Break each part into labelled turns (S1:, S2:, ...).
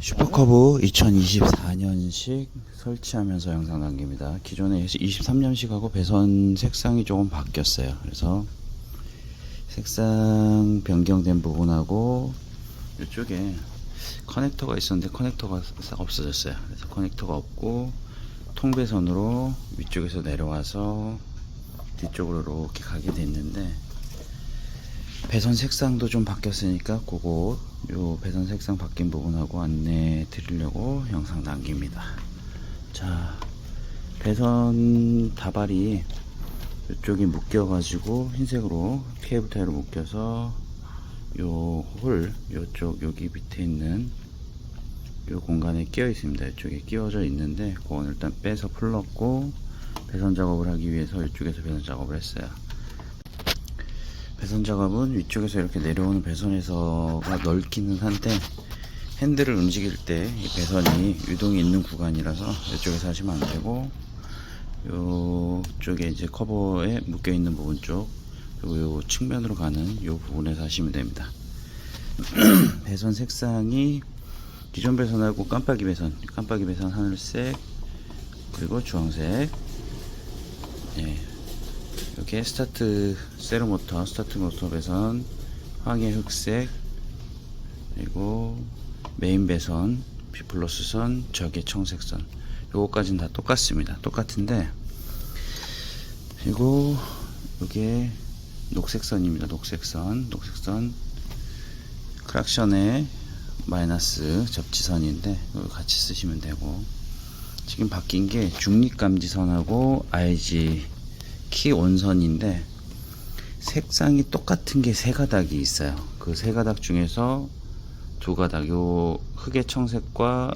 S1: 슈퍼커브 2024년식 설치하면서 영상 남깁니다. 기존에 23년식하고 배선 색상이 조금 바뀌었어요. 그래서 색상 변경된 부분하고 이쪽에 커넥터가 있었는데 커넥터가 싹 없어졌어요. 그래서 커넥터가 없고 통배선으로 위쪽에서 내려와서 뒤쪽으로 이렇게 가게 됐는데 배선 색상도 좀 바뀌었으니까 그거 요 배선 색상 바뀐 부분하고 안내 드리려고 영상 남깁니다. 자, 배선 다발이 이쪽이 묶여 가지고 흰색으로 케이블 타이로 묶여서 요 홀, 요쪽 여기 밑에 있는 요 공간에 끼어 있습니다. 이쪽에 끼워져 있는데 그건 일단 빼서 풀렀고 배선 작업을 하기 위해서 이쪽에서 배선 작업을 했어요. 배선 작업은 위쪽에서 이렇게 내려오는 배선에서가 넓기는 한데 핸들을 움직일 때이 배선이 유동이 있는 구간이라서 이쪽에서 하시면 안 되고 요쪽에 이제 커버에 묶여 있는 부분 쪽 그리고 요 측면으로 가는 요 부분에서 하시면 됩니다. 배선 색상이 기존 배선하고 깜빡이 배선, 깜빡이 배선 하늘색 그리고 주황색 예, 이렇게 스타트 세로 모터, 스타트 모터 배선, 황해 흑색, 그리고 메인 배선, B 플러스 선, 적의 청색 선. 요거까지는 다 똑같습니다. 똑같은데, 그리고 요게 녹색 선입니다. 녹색 선, 녹색 선. 크락션의 마이너스 접지선인데, 이거 같이 쓰시면 되고. 지금 바뀐 게 중립감지선하고 IG 키 온선인데 색상이 똑같은 게 세 가닥이 있어요. 그 세 가닥 중에서 두 가닥 요 흑의 청색과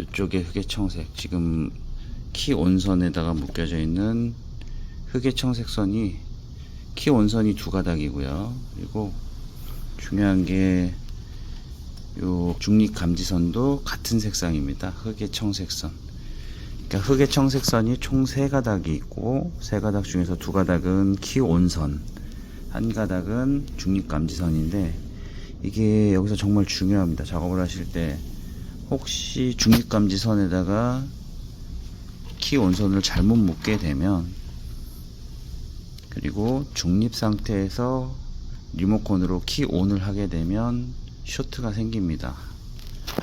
S1: 이쪽에 흑의 청색 지금 키 온선에다가 묶여져 있는 흑의 청색선이 키 온선이 두 가닥이고요. 그리고 중요한 게 요 중립 감지선도 같은 색상입니다. 흑의 청색선. 그러니까 흑의 청색선이 총 세 가닥이 있고 세 가닥 중에서 두 가닥은 키 온선, 한 가닥은 중립 감지선인데 이게 여기서 정말 중요합니다. 작업을 하실 때 혹시 중립 감지선에다가 키 온선을 잘못 묶게 되면 그리고 중립 상태에서 리모컨으로 키 온을 하게 되면 쇼트가 생깁니다.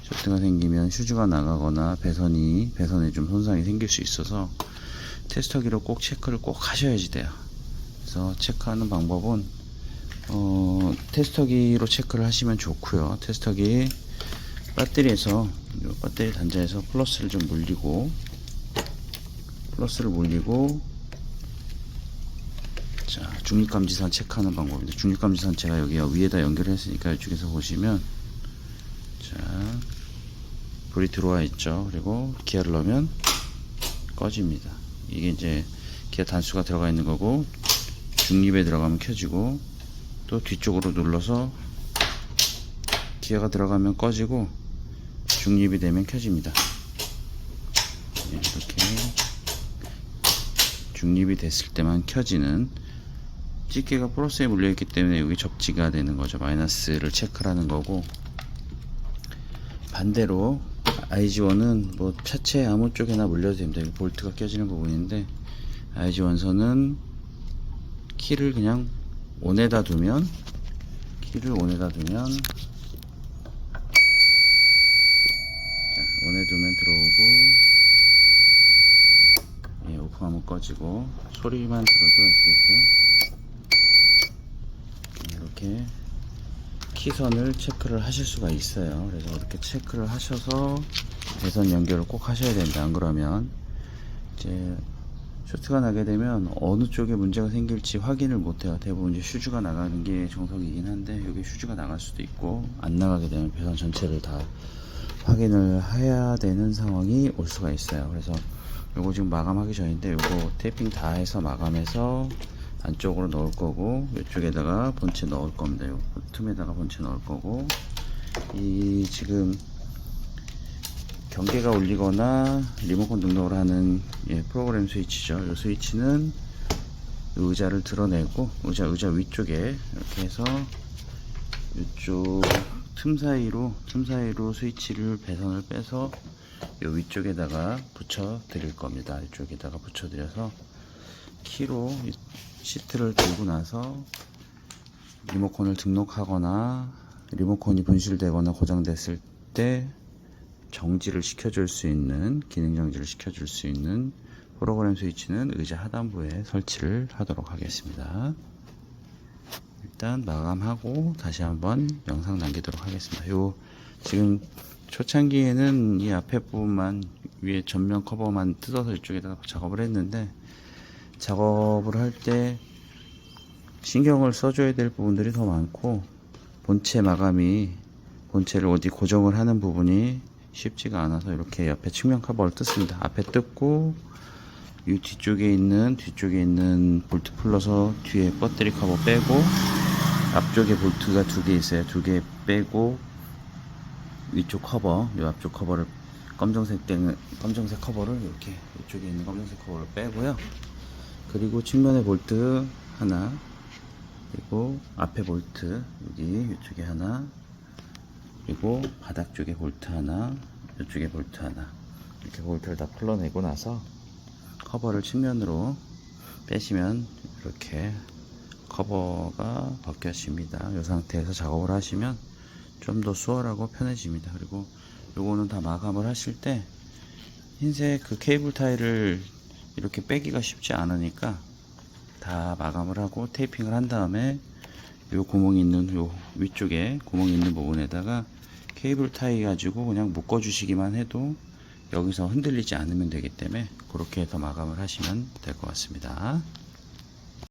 S1: 쇼트가 생기면 휴즈가 나가거나 배선이 배선에 좀 손상이 생길 수 있어서 테스터기로 꼭 체크를 꼭 하셔야지 돼요. 그래서 체크하는 방법은 어, 테스터기로 체크를 하시면 좋고요. 테스터기 배터리에서 요 배터리 단자에서 플러스를 좀 물리고 플러스를 물리고 자 중립감지선 체크하는 방법입니다. 중립감지선 제가 여기 위에다 연결했으니까 이쪽에서 보시면 자 불이 들어와 있죠. 그리고 기어를 넣으면 꺼집니다. 이게 이제 기어 단수가 들어가 있는 거고 중립에 들어가면 켜지고 또 뒤쪽으로 눌러서 기어가 들어가면 꺼지고 중립이 되면 켜집니다. 네, 이렇게 중립이 됐을 때만 켜지는 찌개가 플러스에 물려있기 때문에 여기 접지가 되는 거죠. 마이너스를 체크하는 거고 반대로 IG1은 뭐 차체 아무 쪽에나 물려도 됩니다. 볼트가 껴지는 부분인데 IG1선은 키를 그냥 온에다 두면 키를 온에다 두면 자, 온에 두면 들어오고 예, 오프하면 꺼지고 소리만 들어도 아시겠죠? 네, 이렇게 키선을 체크를 하실 수가 있어요. 그래서 이렇게 체크를 하셔서 배선 연결을 꼭 하셔야 됩니다. 안 그러면 이제 쇼트가 나게 되면 어느 쪽에 문제가 생길지 확인을 못해요. 대부분 이제 슈즈가 나가는 게 정석이긴 한데 여기 슈즈가 나갈 수도 있고 안 나가게 되면 배선 전체를 다 확인을 해야 되는 상황이 올 수가 있어요. 그래서 요거 지금 마감하기 전인데 요거 테이핑 다 해서 마감해서 안쪽으로 넣을 거고 이쪽에다가 본체 넣을 겁니다. 요 틈에다가 본체 넣을 거고 이 지금 경계가 울리거나 리모컨 등록을 하는 예, 프로그램 스위치죠. 이 스위치는 의자를 드러내고 의자 의자 위쪽에 이렇게 해서 이쪽 틈 사이로 틈 사이로 스위치를 배선을 빼서 요 위쪽에다가 붙여 드릴 겁니다. 이쪽에다가 붙여 드려서 키로 이 시트를 들고 나서 리모컨을 등록하거나 리모컨이 분실되거나 고장됐을 때 정지를 시켜줄 수 있는 기능 정지를 시켜줄 수 있는 프로그램 스위치는 의자 하단부에 설치를 하도록 하겠습니다. 일단 마감하고 다시 한번 영상 남기도록 하겠습니다. 요 지금 초창기에는 이 앞에 부분만 위에 전면 커버만 뜯어서 이쪽에다가 작업을 했는데 작업을 할 때 신경을 써줘야 될 부분들이 더 많고 본체 마감이 본체를 어디 고정을 하는 부분이 쉽지가 않아서 이렇게 옆에 측면 커버를 뜯습니다. 앞에 뜯고 이 뒤쪽에 있는 뒤쪽에 있는 볼트 풀러서 뒤에 배터리 커버 빼고 앞쪽에 볼트가 두 개 있어요. 두 개 빼고 위쪽 커버, 이 앞쪽 커버를 검정색 땡 검정색 커버를 이렇게 이쪽에 있는 검정색 커버를 빼고요. 그리고 측면에 볼트 하나, 그리고 앞에 볼트 여기 이쪽에 하나, 그리고 바닥 쪽에 볼트 하나, 이쪽에 볼트 하나 이렇게 볼트를 다 풀러내고 나서 커버를 측면으로 빼시면 이렇게 커버가 벗겨집니다. 이 상태에서 작업을 하시면 좀 더 수월하고 편해집니다. 그리고 요거는 다 마감을 하실 때 흰색 그 케이블 타일을 이렇게 빼기가 쉽지 않으니까 다 마감을 하고 테이핑을 한 다음에 요 구멍이 있는 요 위쪽에 구멍이 있는 부분에다가 케이블 타이 가지고 그냥 묶어 주시기만 해도 여기서 흔들리지 않으면 되기 때문에 그렇게 해서 마감을 하시면 될 것 같습니다.